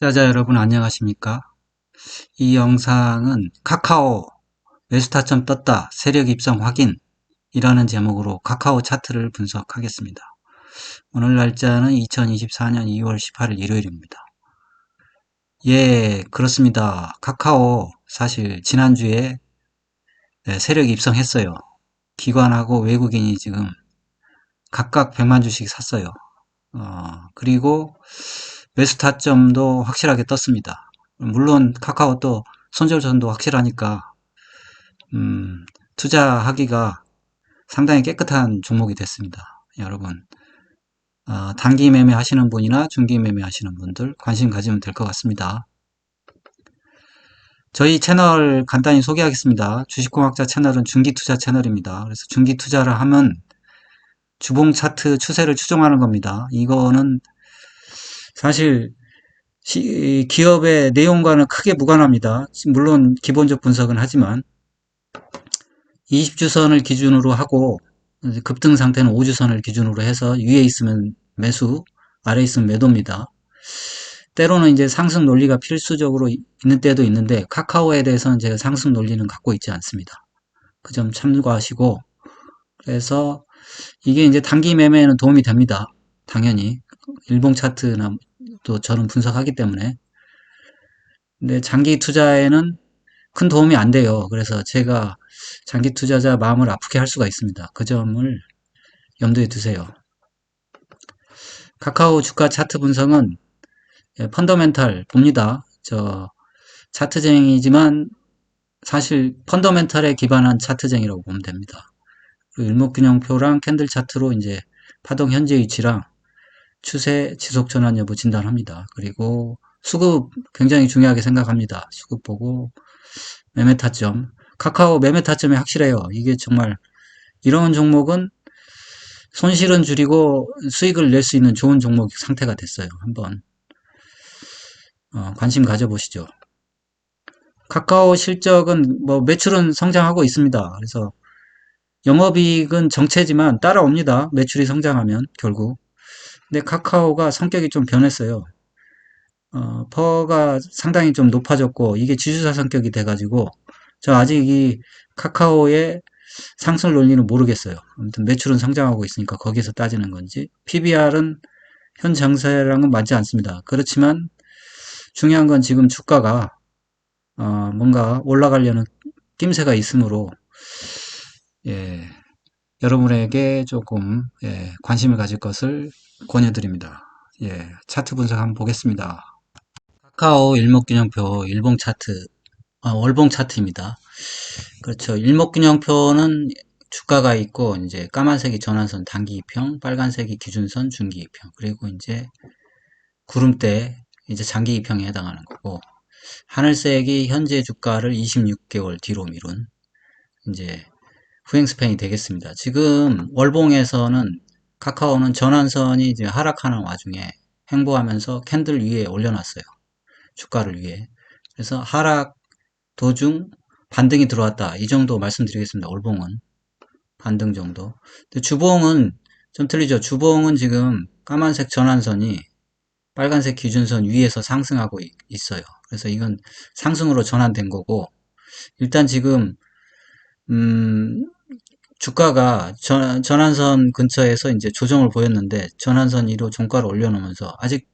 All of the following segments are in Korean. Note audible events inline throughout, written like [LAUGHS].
투자자 여러분 안녕하십니까? 이 영상은 카카오 매수타점 떴다 세력 입성 확인 이라는 제목으로 카카오 차트를 분석하겠습니다. 오늘 날짜는 2024년 2월 18일 일요일입니다. 예, 그렇습니다. 카카오 사실 지난주에 네, 세력 입성했어요. 기관하고 외국인이 지금 각각 100만 주씩 샀어요. 어, 그리고 매수 타점도 확실하게 떴습니다. 물론 카카오 또 손절선도 확실하니까 음, 투자하기가 상당히 깨끗한 종목이 됐습니다. 여러분 어, 단기 매매 하시는 분이나 중기 매매 하시는 분들 관심 가지면 될 것 같습니다. 저희 채널 간단히 소개하겠습니다. 주식공학자 채널은 중기 투자 채널입니다. 그래서 중기 투자를 하면 주봉 차트 추세를 추종하는 겁니다. 이거는 사실 시, 기업의 내용과는 크게 무관합니다. 물론 기본적 분석은 하지만 20주선을 기준으로 하고 급등 상태는 5주선을 기준으로 해서 위에 있으면 매수, 아래 있으면 매도입니다. 때로는 이제 상승 논리가 필수적으로 있는 때도 있는데 카카오에 대해서는 제가 상승 논리는 갖고 있지 않습니다. 그 점 참고하시고 그래서 이게 이제 단기 매매에는 도움이 됩니다. 당연히 일봉 차트나 또 저는 분석하기 때문에 근데 장기 투자에는 큰 도움이 안 돼요. 그래서 제가 장기 투자자 마음을 아프게 할 수가 있습니다. 그 점을 염두에 두세요. 카카오 주가 차트 분석은 예, 펀더멘탈 봅니다. 저 차트쟁이지만 사실 펀더멘탈에 기반한 차트쟁이라고 보면 됩니다. 일목균형표랑 캔들 차트로 이제 파동 현재 위치랑 추세 지속 전환 여부 진단합니다. 그리고 수급 굉장히 중요하게 생각합니다. 수급 보고 매매 타점. 카카오 매매 타점이 확실해요. 이게 정말 이런 종목은 손실은 줄이고 수익을 낼 수 있는 좋은 종목 상태가 됐어요. 한번 어, 관심 가져보시죠. 카카오 실적은 뭐 매출은 성장하고 있습니다. 그래서 영업이익은 정체지만 따라옵니다. 매출이 성장하면 결국. 근데 카카오가 성격이 좀 변했어요. 어, 퍼가 상당히 좀 높아졌고 이게 지주사 성격이 돼가지고 저 아직 이 카카오의 상승 논리는 모르겠어요. 아무튼 매출은 성장하고 있으니까 거기서 따지는 건지 PBR은 현 장세랑은 맞지 않습니다. 그렇지만 중요한 건 지금 주가가 어, 뭔가 올라가려는 낌새가 있으므로 예, 여러분에게 조금 예, 관심을 가질 것을 권해드립니다. 예, 차트 분석 한번 보겠습니다. 카카오 일목균형표 일봉 차트, 아, 월봉 차트입니다. 그렇죠. 일목균형표는 주가가 있고 이제 까만색이 전환선 단기 이평, 빨간색이 기준선 중기 이평, 그리고 이제 구름대 이제 장기 이평에 해당하는 거고 하늘색이 현재 주가를 26개월 뒤로 미룬 이제 후행 스팬이 되겠습니다. 지금 월봉에서는 카카오는 전환선이 이제 하락하는 와중에 행보하면서 캔들 위에 올려놨어요. 주가를 위해. 그래서 하락 도중 반등이 들어왔다. 이 정도 말씀드리겠습니다. 월봉은. 반등 정도. 주봉은 좀 틀리죠. 주봉은 지금 까만색 전환선이 빨간색 기준선 위에서 상승하고 있어요. 그래서 이건 상승으로 전환된 거고 일단 지금 음, 주가가 전, 전환선 근처에서 이제 조정을 보였는데 전환선 위로 종가를 올려놓으면서 아직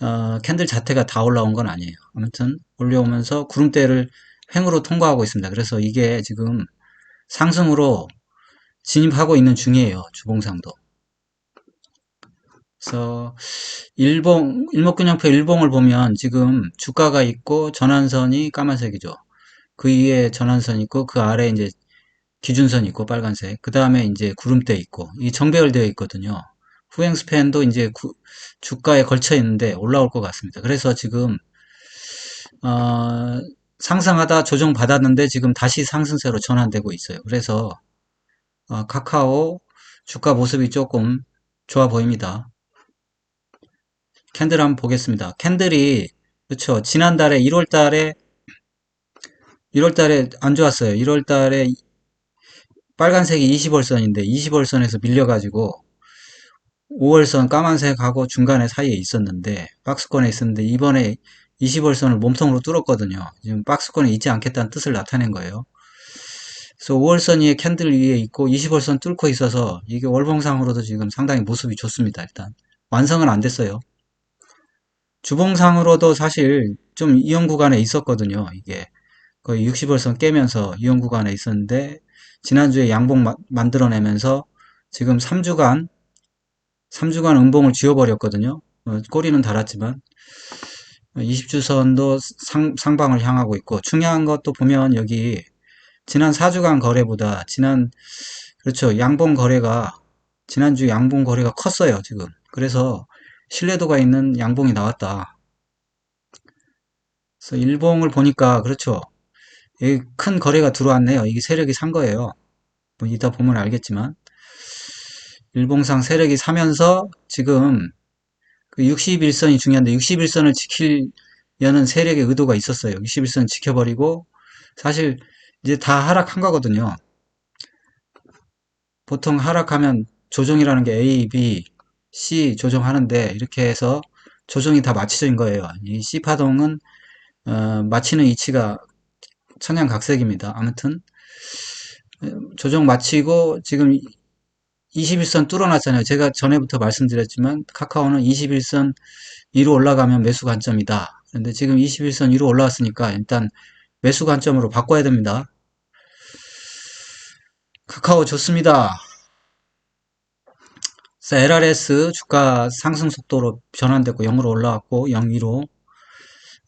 어, 캔들 자체가 다 올라온 건 아니에요. 아무튼 올려오면서 구름대를 횡으로 통과하고 있습니다. 그래서 이게 지금 상승으로 진입하고 있는 중이에요. 주봉상도. 그래서 일봉 일목균형표 일봉을 보면 지금 주가가 있고 전환선이 까만색이죠. 그 위에 전환선 있고 그 아래 이제 기준선 있고 빨간색. 그 다음에 이제 구름대 있고 이 정배열되어 있거든요. 후행 스팬도 이제 구, 주가에 걸쳐 있는데 올라올 것 같습니다. 그래서 지금 어, 상승하다 조정 받았는데 지금 다시 상승세로 전환되고 있어요. 그래서 어, 카카오 주가 모습이 조금 좋아 보입니다. 캔들 한번 보겠습니다. 캔들이 그렇죠. 지난달에 1월 달에 1월 달에 안 좋았어요. 1월 달에 빨간색이 20월선인데 20월선에서 밀려가지고 5월선 까만색하고 중간에 사이에 있었는데 박스권에 있었는데 이번에 20월선을 몸통으로 뚫었거든요. 지금 박스권에 있지 않겠다는 뜻을 나타낸 거예요. 그래서 5월선 위에 캔들 위에 있고 20월선 뚫고 있어서 이게 월봉상으로도 지금 상당히 모습이 좋습니다. 일단 완성은 안 됐어요. 주봉상으로도 사실 좀 이용 구간에 있었거든요. 이게 거의 60월선 깨면서 이용 구간에 있었는데 지난주에 양봉 마- 만들어내면서 지금 3주간 3주간 음봉을 지워버렸거든요. 어, 꼬리는 달았지만. 20주선도 상, 상방을 향하고 있고. 중요한 것도 보면 여기 지난 4주간 거래보다 지난 그렇죠. 양봉 거래가 지난주 양봉 거래가 컸어요 지금. 그래서 신뢰도가 있는 양봉이 나왔다. 그래서 일봉을 보니까 그렇죠 큰 거래가 들어왔네요. 이게 세력이 산 거예요. 뭐 이따 보면 알겠지만. 일봉상 세력이 사면서 지금 그 61선이 중요한데 61선을 지키려는 세력의 의도가 있었어요. 61선 지켜버리고 사실 이제 다 하락한 거거든요. 보통 하락하면 조정이라는 게 A, B, C 조정하는데 이렇게 해서 조정이 다 마치진 거예요. 이 C 파동은 어, 마치는 위치가 천양각색입니다. 아무튼 어, 조정 마치고 지금 21선 뚫어놨잖아요. 제가 전에부터 말씀드렸지만 카카오는 21선 위로 올라가면 매수 관점이다. 그런데 지금 21선 위로 올라왔으니까 일단 매수 관점으로 바꿔야 됩니다. 카카오 좋습니다. 그래서 LRS 주가 상승 속도로 전환됐고 0으로 올라왔고 0.2로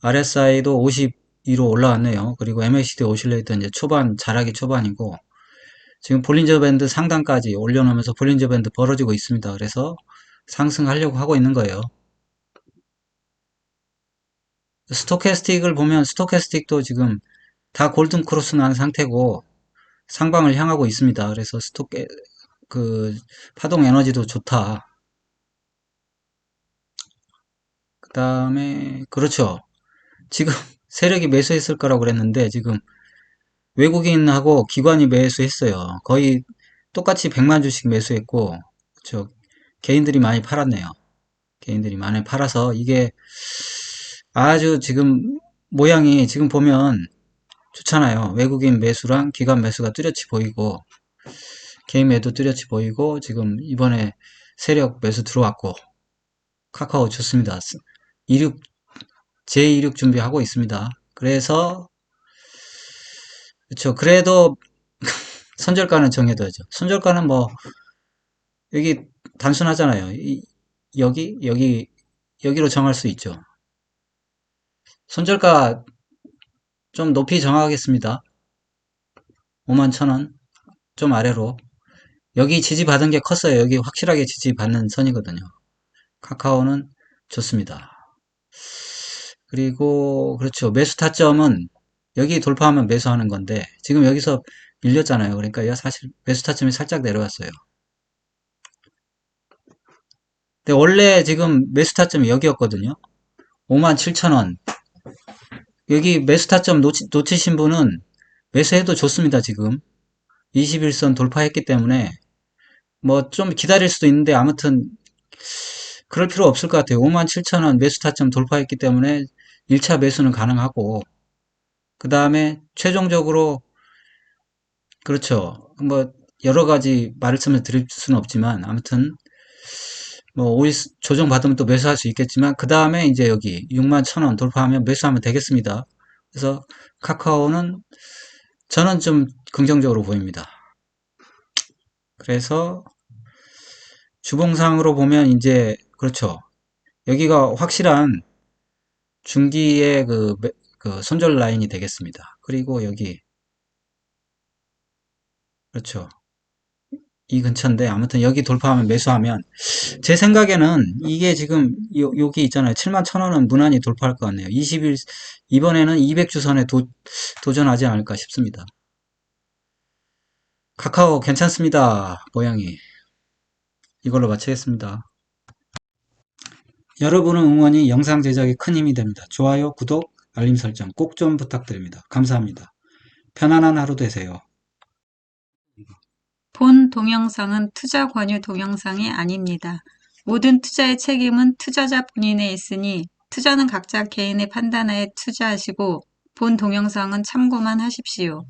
RSI도 52로 올라왔네요. 그리고 MACD 오실레이터 이제 초반 자라기 초반이고 지금 볼린저 밴드 상단까지 올려놓으면서 볼린저 밴드 벌어지고 있습니다. 그래서 상승하려고 하고 있는 거예요. 스토캐스틱을 보면 스토캐스틱도 지금 다 골든 크로스 난 상태고 상방을 향하고 있습니다. 그래서 스토캐 그 파동 에너지도 좋다. 그 다음에 그렇죠. 지금 세력이 매수했을 거라고 그랬는데 지금 외국인하고 기관이 매수했어요. 거의 똑같이 100만 주씩 매수했고 저 개인들이 많이 팔았네요. 개인들이 많이 팔아서 이게 아주 지금 모양이 지금 보면 좋잖아요. 외국인 매수랑 기관 매수가 뚜렷이 보이고 개인 매도 뚜렷이 보이고 지금 이번에 세력 매수 들어왔고 카카오 좋습니다. 26 제26 준비하고 있습니다. 그래서 그렇죠. 그래도 [LAUGHS] 선절가는 정해둬야죠. 선절가는 뭐 여기 단순하잖아요. 이, 여기 여기 여기로 정할 수 있죠. 손절가 좀 높이 정하겠습니다. 5만 천원 좀 아래로 여기 지지받은 게 컸어요. 여기 확실하게 지지받는 선이거든요. 카카오는 좋습니다. 그리고 그렇죠. 매수 타점은 여기 돌파하면 매수하는 건데 지금 여기서 밀렸잖아요. 그러니까 사실 매수 타점이 살짝 내려왔어요. 근데 원래 지금 매수 타점이 여기였거든요. 5만 7천원 여기 매수 타점 놓치, 놓치신 분은 매수해도 좋습니다. 지금 21선 돌파했기 때문에 뭐 좀 기다릴 수도 있는데 아무튼 그럴 필요 없을 것 같아요. 57,000원 매수 타점 돌파했기 때문에 1차 매수는 가능하고 그 다음에 최종적으로 그렇죠. 뭐 여러 가지 말씀을 드릴 수는 없지만 아무튼 뭐 오일 조정 받으면 또 매수할 수 있겠지만 그 다음에 이제 여기 6만 1천원 돌파하면 매수하면 되겠습니다. 그래서 카카오는 저는 좀 긍정적으로 보입니다. 그래서 주봉상으로 보면 이제 그렇죠. 여기가 확실한 중기의 그, 그 손절 라인이 되겠습니다. 그리고 여기 그렇죠. 이 근처인데 아무튼 여기 돌파하면 매수하면 제 생각에는 이게 지금 요, 여기 있잖아요. 7만 1천원은 무난히 돌파할 것 같네요. 21 이번에는 200주선에 도, 도전하지 않을까 싶습니다. 카카오 괜찮습니다. 모양이 이걸로 마치겠습니다. 여러분의 응원이 영상 제작에 큰 힘이 됩니다. 좋아요, 구독, 알림 설정 꼭 좀 부탁드립니다. 감사합니다. 편안한 하루 되세요. 본 동영상은 투자 권유 동영상이 아닙니다. 모든 투자의 책임은 투자자 본인에 있으니 투자는 각자 개인의 판단하에 투자하시고 본 동영상은 참고만 하십시오.